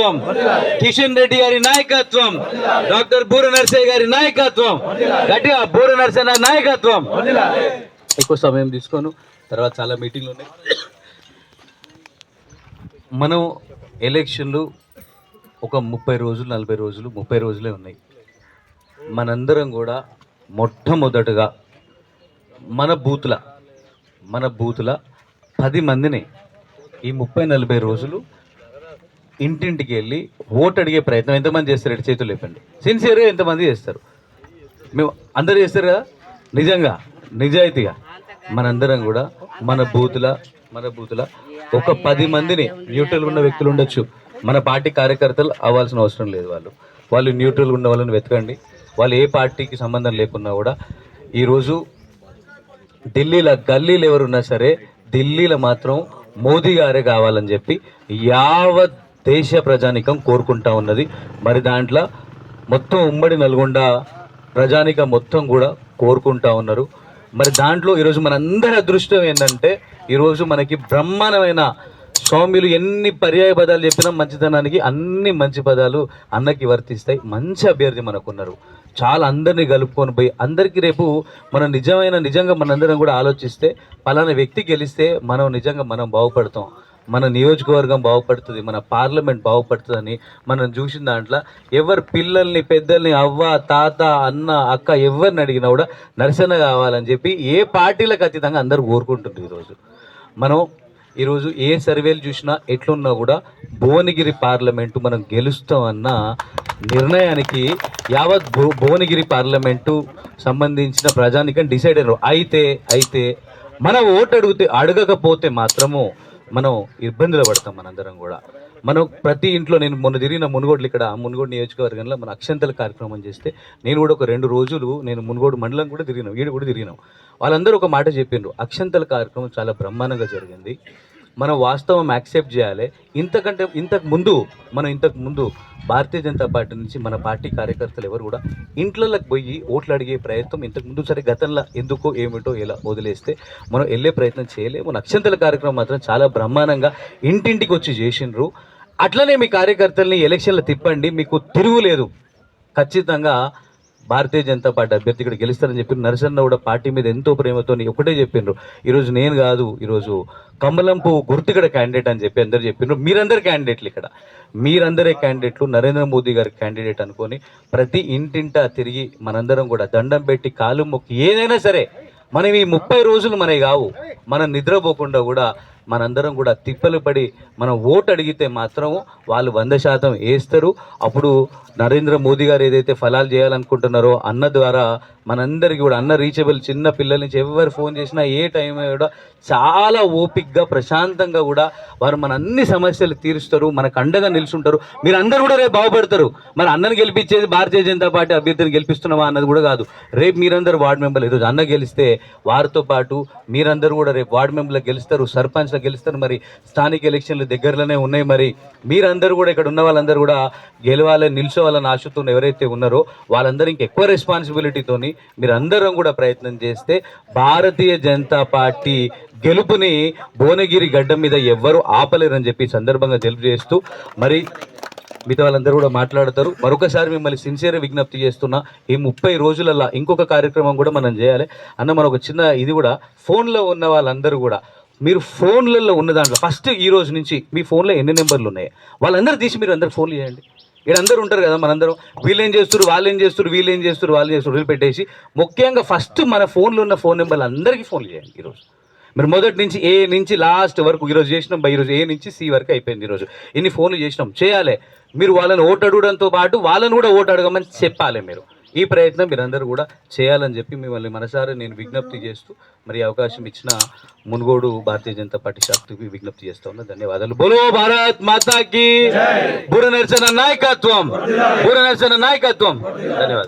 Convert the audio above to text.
కిషన్ రెడ్డి గారి నాయకత్వం. డాక్టర్ బూర నర్సయ్య గారి నాయకత్వం. గట్టిగా బూర నర్సయ్య నాయకత్వం. ఎక్కువ సమయం తీసుకోను. తర్వాత చాలా మీటింగ్లు ఉన్నాయి. మనం ఎలక్షన్లు ఒక ముప్పై రోజులు నలభై రోజులు ముప్పై రోజులే ఉన్నాయి. మనందరం కూడా మొట్టమొదటగా మన బూతుల మన బూతుల పది మందిని ఈ ముప్పై నలభై రోజులు ఇంటింటికి వెళ్ళి ఓటు అడిగే ప్రయత్నం. ఎంతమంది చేస్తారు ఎటు చేతులు లేపండి. సిన్సియర్గా ఎంతమంది చేస్తారు? మేము అందరు చేస్తారు కదా? నిజంగా నిజాయితీగా. మనందరం కూడా మన బూతుల మన బూతుల ఒక పది మందిని న్యూట్రల్ ఉన్న వ్యక్తులు ఉండొచ్చు. మన పార్టీ కార్యకర్తలు అవ్వాల్సిన అవసరం లేదు వాళ్ళు. వాళ్ళు న్యూట్రల్ ఉన్న వాళ్ళని వెతకండి. వాళ్ళు ఏ పార్టీకి సంబంధం లేకున్నా కూడా ఈరోజు ఢిల్లీలో గల్లీలు ఎవరున్నా సరే ఢిల్లీలో మాత్రం మోదీ గారే కావాలని చెప్పి యావత్ దేశ ప్రజానికం కోరుకుంటా ఉన్నది. మరి దాంట్లో మొత్తం ఉమ్మడి నల్గొండ ప్రజానికం మొత్తం కూడా కోరుకుంటా ఉన్నారు. మరి దాంట్లో ఈరోజు మనందరి అదృష్టం ఏంటంటే ఈరోజు మనకి బ్రహ్మాండమైన స్వామిలు ఎన్ని పర్యాయ పదాలు చెప్పినా మంచితనానికి అన్ని మంచి పదాలు అన్నకి వర్తిస్తాయి. మంచి అభ్యర్థి మనకున్నారు. చాలా అందరినీ కలుపుకొని పోయి అందరికీ రేపు మనం నిజమైన నిజంగా మనందరం కూడా ఆలోచిస్తే పలానా వ్యక్తి గెలిస్తే మనం నిజంగా మనం బాగుపడతాం. మన నియోజకవర్గం బాగుపడుతుంది మన పార్లమెంట్ బాగుపడుతుందని మనం చూసిన దాంట్లో ఎవరు పిల్లల్ని పెద్దల్ని అవ్వ తాత అన్న అక్క ఎవరిని అడిగినా కూడా నరసన కావాలని చెప్పి ఏ పార్టీలకు ఖచ్చితంగా అందరూ కోరుకుంటుంది ఈరోజు. మనం ఈరోజు ఏ సర్వేలు చూసినా ఎట్లున్నా కూడా భువనగిరి పార్లమెంటు మనం గెలుస్తామన్న నిర్ణయానికి యావత్ భు భువనగిరి పార్లమెంటు సంబంధించిన ప్రజానికం డిసైడ్ అయినారు అయితే అయితే మన ఓటు అడిగితే అడగకపోతే మాత్రము మనం ఇబ్బందులు పడతాం మనందరం కూడా. మనం ప్రతి ఇంట్లో నేను మొన్న తిరిగిన మునుగోడులు ఇక్కడ మునుగోడు నియోజకవర్గంలో మన అక్షంతల కార్యక్రమం చేస్తే నేను కూడా ఒక రెండు రోజులు నేను మునుగోడు మండలం కూడా తిరిగినాం ఈడు కూడా తిరిగినాం. వాళ్ళందరూ ఒక మాట చెప్పిండ్రు అక్షంతల కార్యక్రమం చాలా బ్రహ్మాండంగా జరిగింది. మనం వాస్తవం యాక్సెప్ట్ చేయాలి. ఇంతకంటే ఇంతకు ముందు మనం ఇంతకు ముందు భారతీయ జనతా పార్టీ నుంచి మన పార్టీ కార్యకర్తలు ఎవరు కూడా ఇంట్లోకి పోయి ఓట్లు అడిగే ప్రయత్నం ఇంతకు ముందు సరే గతంలో ఎందుకో ఏమిటో ఎలా వదిలేస్తే మనం వెళ్ళే ప్రయత్నం చేయలేము. నక్షంతల కార్యక్రమం మాత్రం చాలా బ్రహ్మాండంగా ఇంటింటికి వచ్చి చేసిండ్రు. అట్లనే మీ కార్యకర్తల్ని ఎలక్షన్లు తిప్పండి మీకు తిరుగులేదు. ఖచ్చితంగా భారతీయ జనతా పార్టీ అభ్యర్థి ఇక్కడ గెలుస్తారని చెప్పి నరసన్న కూడా పార్టీ మీద ఎంతో ప్రేమతో ఒకటే చెప్పిండ్రు ఈరోజు నేను కాదు ఈరోజు కమలంపు గుర్తు ఇక్కడ క్యాండిడేట్ అని చెప్పి అందరు చెప్పిండ్రు మీరందరు క్యాండిడేట్లు ఇక్కడ. మీరందరే క్యాండిడేట్లు నరేంద్ర మోదీ గారి క్యాండిడేట్ అనుకొని ప్రతి ఇంటింటా తిరిగి మనందరం కూడా దండం పెట్టి కాలు మొక్కి ఏదైనా సరే మనం ఈ ముప్పై రోజులు మనవి కావు. మనం నిద్రపోకుండా కూడా మనందరం కూడా తిప్పలు పడి మనం ఓటు అడిగితే మాత్రం వాళ్ళు వంద శాతం వేస్తారు అప్పుడు నరేంద్ర మోదీ గారు ఏదైతే ఫలాలు చేయాలనుకుంటున్నారో అన్న ద్వారా మనందరికీ కూడా అన్న రీచబుల్ చిన్న పిల్లల నుంచి ఎవరు ఫోన్ చేసినా ఏ టైం కూడా చాలా ఓపిక్గా ప్రశాంతంగా కూడా వారు మన అన్ని సమస్యలు తీరుస్తారు. మనకు అండగా నిలుచుంటారు. మీరు అందరూ కూడా రేపు బాగుపడతారు. మరి అన్నని గెలిపించేది భారతీయ జనతా పార్టీ అభ్యర్థిని గెలిపిస్తున్నావా అన్నది కూడా కాదు. రేపు మీరందరూ వార్డు మెంబర్లు. ఈరోజు అన్న గెలిస్తే వారితో పాటు మీరందరూ కూడా రేపు వార్డు మెంబర్లు గెలుస్తారు. సర్పంచ్లు గెలుస్తారు మరి. స్థానిక ఎలక్షన్లు దగ్గరలోనే ఉన్నాయి మరి. మీరందరూ కూడా ఇక్కడ ఉన్న వాళ్ళందరూ కూడా గెలవాలని నిల్చోవాలని ఆశతో ఎవరైతే ఉన్నారో వాళ్ళందరూ ఇంకెక్కువ రెస్పాన్సిబిలిటీతోని మీరందరం కూడా ప్రయత్నం చేస్తే భారతీయ జనతా పార్టీ గెలుపుని భువనగిరి గడ్డ మీద ఎవ్వరూ ఆపలేరని చెప్పి సందర్భంగా తెలియజేస్తూ మరి మిగతా వాళ్ళందరూ కూడా మాట్లాడతారు. మరొకసారి మిమ్మల్ని సిన్సియర్ విజ్ఞప్తి చేస్తున్నా ఈ ముప్పై రోజులలో ఇంకొక కార్యక్రమం కూడా మనం చేయాలి. అన్న మన ఒక చిన్న ఇది కూడా ఫోన్లో ఉన్న వాళ్ళందరూ కూడా మీరు ఫోన్లలో ఉన్న దాంట్లో ఫస్ట్ ఈ రోజు నుంచి మీ ఫోన్లో ఎన్ని నెంబర్లు ఉన్నాయి? వాళ్ళందరూ తీసి మీరు అందరు ఫోన్లు చేయండి. ఇక్కడ అందరు ఉంటారు కదా మనందరం. వీళ్ళు ఏం చేస్తారు వాళ్ళు ఏం చేస్తారు వీళ్ళు ఏం చేస్తారు వాళ్ళు చేస్తారు వీళ్ళు పెట్టేసి ముఖ్యంగా ఫస్ట్ మన ఫోన్లో ఉన్న ఫోన్ నెంబర్లు అందరికీ ఫోన్లు చేయండి ఈరోజు మీరు మొదటి నుంచి ఏ నుంచి లాస్ట్ వరకు ఈరోజు చేసినాం బై ఈరోజు ఏ నుంచి సి వరకు అయిపోయింది ఈరోజు ఇన్ని ఫోన్లు చేసినాం. చేయాలి. మీరు వాళ్ళని ఓటు అడగడంతో పాటు వాళ్ళని కూడా ఓటు అడగమని చెప్పాలి మీరు. ఈ ప్రయత్నం మీరందరూ కూడా చేయాలని చెప్పి మిమ్మల్ని మనసారి నేను విజ్ఞప్తి చేస్తూ మరి అవకాశం ఇచ్చిన మునుగోడు భారతీయ జనతా పార్టీ శాఖకి విజ్ఞప్తి చేస్తా ఉన్నా. ధన్యవాదాలు. బోలో భారత్ మాతాకి. బూర నరసన నాయకత్వం. బూర నరసన నాయకత్వం. ధన్యవాదాలు.